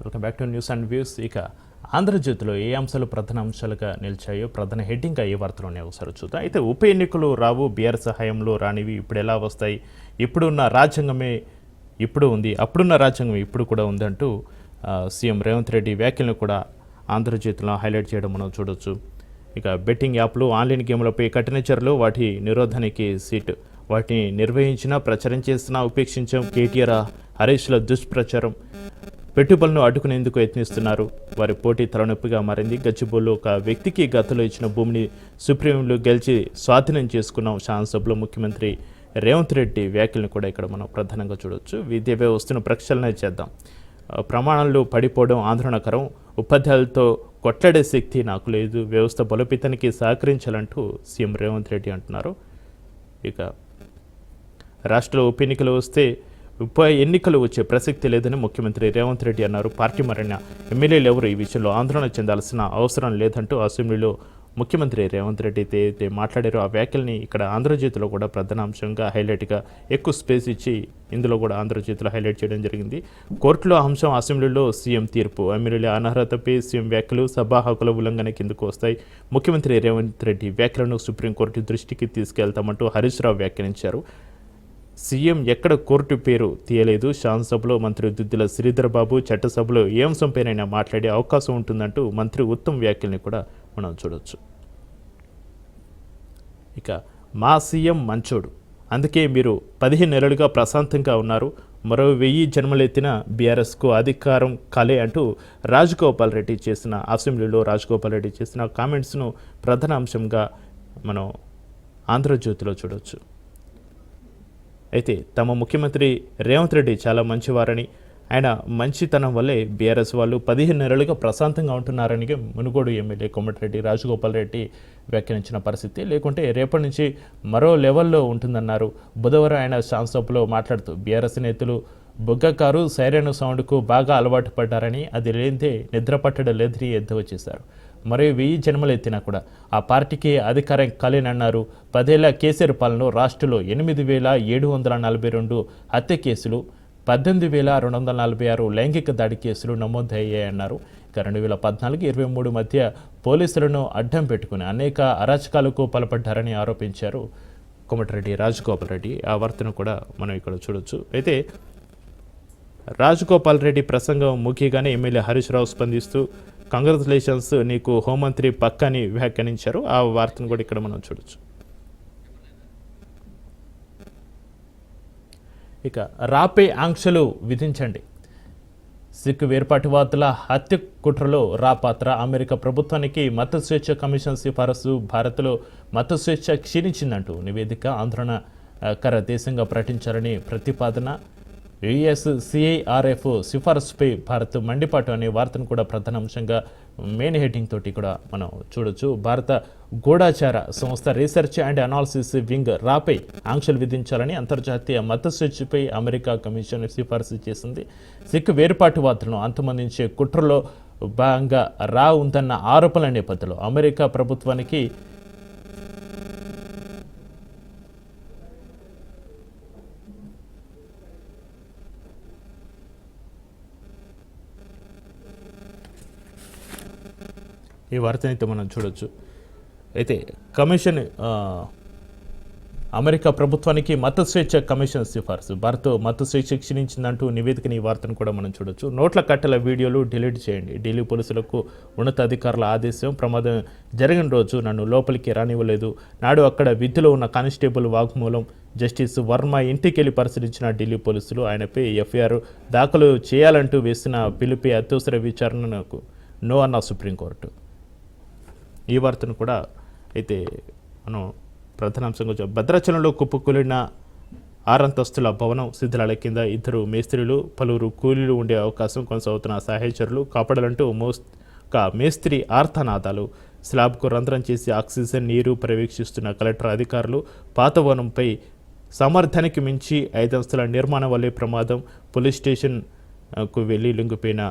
Welcome back to news and views ఇక ఆంధ్రజ్యోతిలో ఏ అంశాలు ప్రధాన అంశాలుగా నిలిచాయో ప్రధాన హెడ్డింగ్గా ఏ వార్తలోనే ఒకసారి చూద్దాం. అయితే ఉప ఎన్నికలు రావు బీఆర్ సహాయంలో రానివి ఇప్పుడు ఎలా వస్తాయి? ఇప్పుడున్న రాజ్యాంగమే ఇప్పుడు ఉంది అప్పుడున్న రాజ్యాంగం ఇప్పుడు కూడా ఉందంటూ సీఎం రేవంత్ రెడ్డి వ్యాఖ్యలను కూడా ఆంధ్రజ్యోతిలో హైలైట్ చేయడం మనం చూడొచ్చు. ఇక బెట్టింగ్ యాప్లు ఆన్లైన్ గేమ్లపై కఠిన చర్యలు వాటి నిరోధానికి సీట్ వాటిని నిర్వహించినా ప్రచారం చేసినా ఉపేక్షించాం. కేటీఆర్ హరీష్ల దుష్ప్రచారం పెట్టుబడులను అడ్డుకునేందుకు యత్నిస్తున్నారు. వారి పోటీ తలనొప్పిగా మారింది. గచ్చిబోలు ఒక వ్యక్తికి గతంలో ఇచ్చిన భూమిని సుప్రీంలో గెలిచి స్వాధీనం చేసుకున్నాం శాసనసభలో ముఖ్యమంత్రి రేవంత్ రెడ్డి వ్యాఖ్యలను కూడా ఇక్కడ మనం ప్రధానంగా చూడవచ్చు విద్యా వ్యవస్థను ప్రక్షాళన చేద్దాం. ప్రమాణాలు పడిపోవడం ఆందోళనకరం. ఉపాధ్యాయులతో కొట్లాడే శక్తి నాకు లేదు. వ్యవస్థ బలోపేతానికి సహకరించాలంటూ సీఎం రేవంత్ రెడ్డి అంటున్నారు. ఇక రాష్ట్రంలో ఉప ఎన్నికలు వస్తే ఉప ఎన్నికలు వచ్చే ప్రసక్తి లేదని ముఖ్యమంత్రి రేవంత్ రెడ్డి అన్నారు. పార్టీ మరణ ఎమ్మెల్యేలు ఎవరు ఈ విషయంలో ఆందోళన చెందాల్సిన అవసరం లేదంటూ అసెంబ్లీలో ముఖ్యమంత్రి రేవంత్ రెడ్డి అయితే మాట్లాడారు మాట్లాడారో. ఆ వ్యాఖ్యల్ని ఇక్కడ ఆంధ్రజ్యోతిలో కూడా ప్రధాన అంశంగా హైలైట్గా ఎక్కువ స్పేస్ ఇచ్చి ఇందులో కూడా ఆంధ్రజ్యోతిలో హైలైట్ చేయడం జరిగింది. కోర్టులో అంశం అసెంబ్లీలో సీఎం తీర్పు. ఎమ్మెల్యేల అనర్హతపై సీఎం వ్యాఖ్యలు సభా హక్కుల ఉల్లంఘన కిందకు వస్తాయి? ముఖ్యమంత్రి రేవంత్ రెడ్డి వ్యాఖ్యలను సుప్రీంకోర్టు దృష్టికి తీసుకెళ్తామంటూ హరీష్ రావు వ్యాఖ్యానించారు. సీఎం ఎక్కడ కోర్టు పేరు తీయలేదు? శాసనసభలో మంత్రి దుద్దిల శ్రీధర్ బాబు చట్టసభలో ఏ అంశంపైనైనా మాట్లాడే అవకాశం ఉంటుందంటూ మంత్రి ఉత్తమ్ వ్యాఖ్యల్ని కూడా మనం చూడొచ్చు. ఇక మా సీఎం మంచోడు. అందుకే మీరు పదిహేను నెలలుగా ప్రశాంతంగా ఉన్నారు. మరో వెయ్యి జన్మలెత్తిన బీఆర్ఎస్కు అధికారం కలే అంటూ రాజగోపాల్ రెడ్డి చేసిన అసెంబ్లీలో రాజగోపాల్ రెడ్డి చేసిన కామెంట్స్ను ప్రధాన అంశంగా మనం ఆంధ్రజ్యోతిలో చూడవచ్చు అయితే తమ ముఖ్యమంత్రి రేవంత్ రెడ్డి చాలా మంచివారని ఆయన మంచితనం వల్లే బీఆర్ఎస్ వాళ్ళు పదిహేను నెలలుగా ప్రశాంతంగా ఉంటున్నారని మునుగోడు ఎమ్మెల్యే కోమటిరెడ్డి రాజగోపాల్ రెడ్డి వ్యాఖ్యానించిన పరిస్థితి. లేకుంటే రేపటి నుంచి మరో లెవెల్లో ఉంటుందన్నారు. బుధవారం ఆయన శాసనసభలో మాట్లాడుతూ బీఆర్ఎస్ నేతలు బుగ్గకారు సైరన్ సౌండ్కు బాగా అలవాటు పడ్డారని అది లేనిదే నిద్ర పట్టడం లేదని ఎద్దవ చేశారు. మరో వెయ్యి జన్మలు ఎత్తినా కూడా ఆ పార్టీకి అధికారం కలేనన్నారు. పదేళ్ళ కేసీఆర్ పాలనలో రాష్ట్రంలో ఎనిమిది వేల ఏడు వందల నలభై రెండు హత్య కేసులు పద్దెనిమిది వేల రెండు వందల నలభై ఆరు లైంగిక దాడి కేసులు నమోదయ్యాయన్నారు. ఇక రెండు వేల పద్నాలుగు ఇరవై మూడు మధ్య పోలీసులను అడ్డం పెట్టుకుని అనేక అరాచకాలకు పాల్పడ్డారని ఆరోపించారు. కోమటిరెడ్డి రాజగోపాల్ రెడ్డి ఆ వార్తను కూడా మనం ఇక్కడ చూడొచ్చు. అయితే రాజగోపాల్ రెడ్డి ప్రసంగం ముఖ్యంగానే ఎమ్మెల్యే హరీష్ రావు స్పందిస్తూ కంగ్రాచులేషన్స్ నీకు హోంమంత్రి పక్కని వ్యాఖ్యానించారు. ఆ వార్తను కూడా ఇక్కడ మనం చూడొచ్చు. ఇక రాపే ఆంక్షలు విధించండి. సిక్కు వేర్పాటువాదుల హత్య కుట్రలో రా పాత్ర. అమెరికా ప్రభుత్వానికి మత స్వేచ్ఛ కమిషన్ సిఫారసు. భారత్లో మత స్వేచ్ఛ క్షీణించిందంటూ నివేదిక. ఆందోళన కర దేశంగా ప్రకటించారని ప్రతిపాదన. యుఎస్ సిఐఆర్ఎఫ్ సిఫారసుపై భారత్ మండిపాటు అనే వార్తను కూడా ప్రధాన అంశంగా మెయిన్ హెడ్డింగ్ తోటి కూడా మనం చూడొచ్చు. భారత గూఢాచార సంస్థ రీసెర్చ్ అండ్ అనాలిసిస్ వింగ్ రాపై ఆంక్షలు విధించాలని అంతర్జాతీయ మత అమెరికా కమిషన్ సిఫారసు చేసింది. సిక్ వేర్పాటువాదులను అంతమందించే కుట్రలో భాగంగా రా ఉందన్న ఆరోపణల నేపథ్యంలో అమెరికా ప్రభుత్వానికి ఈ వార్తనైతే మనం చూడొచ్చు. అయితే కమిషన్ అమెరికా ప్రభుత్వానికి మత స్వేచ్ఛ కమిషన్ సిఫార్సు. భారత్ మత స్వేచ్ఛ క్షీణించిందంటూ నివేదికని ఈ వార్తను కూడా మనం చూడొచ్చు. నోట్ల కట్టెల వీడియోలు డిలీట్ చేయండి. ఢిల్లీ పోలీసులకు ఉన్నతాధికారుల ఆదేశం ప్రమాదం జరిగిన రోజు నన్ను లోపలికి రానివ్వలేదు. నాడు అక్కడ విధిలో ఉన్న కానిస్టేబుల్ వాగ్మూలం జస్టిస్ వర్మ ఇంటికి వెళ్ళి పరిశీలించిన ఢిల్లీ పోలీసులు ఆయనపై ఎఫ్ఐఆర్ దాఖలు చేయాలంటూ వేసిన పిలుపై అత్యవసర విచారణకు నో అన్న సుప్రీంకోర్టు. ఈ వార్తను కూడా అయితే మనం ప్రధానాంశంగా చూ- భద్రాచలంలో కుప్పకూలిన ఆరంతస్తుల భవనం శిథిలాల కింద ఇద్దరు మేస్త్రీలు పలువురు కూలీలు ఉండే అవకాశం కొనసాగుతున్న సహాయచరులు కాపాడాలంటూ మోస్ ఒక మేస్త్రి ఆర్తనాదాలు స్లాబ్కు రంధ్రం చేసి ఆక్సిజన్ నీరు పర్యవేక్షిస్తున్న కలెక్టర్ అధికారులు పాత వనంపై సామర్థ్యానికి మించి ఐదంస్తుల నిర్మాణం వల్లే ప్రమాదం పోలీస్ స్టేషన్కు వెళ్ళి లొంగిపోయిన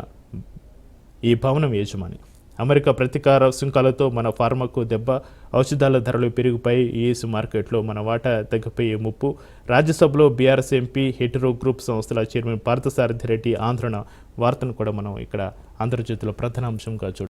ఈ భవనం యజమాని. అమెరికా ప్రతీకార సుంకాలతో మన ఫార్మాకు దెబ్బ ఔషధాల ధరలు పెరిగిపోయి యుఎస్ మార్కెట్లో మన వాటా తగ్గిపోయే ముప్పు. రాజ్యసభలో బీఆర్ఎస్ ఎంపీ హెటరో గ్రూప్ సంస్థల చైర్మన్ పార్థసారథి రెడ్డి ఆందోళన. వార్తను కూడా మనం ఇక్కడ ఆంధ్రజ్యోతిలో ప్రధాన అంశంగా చూడ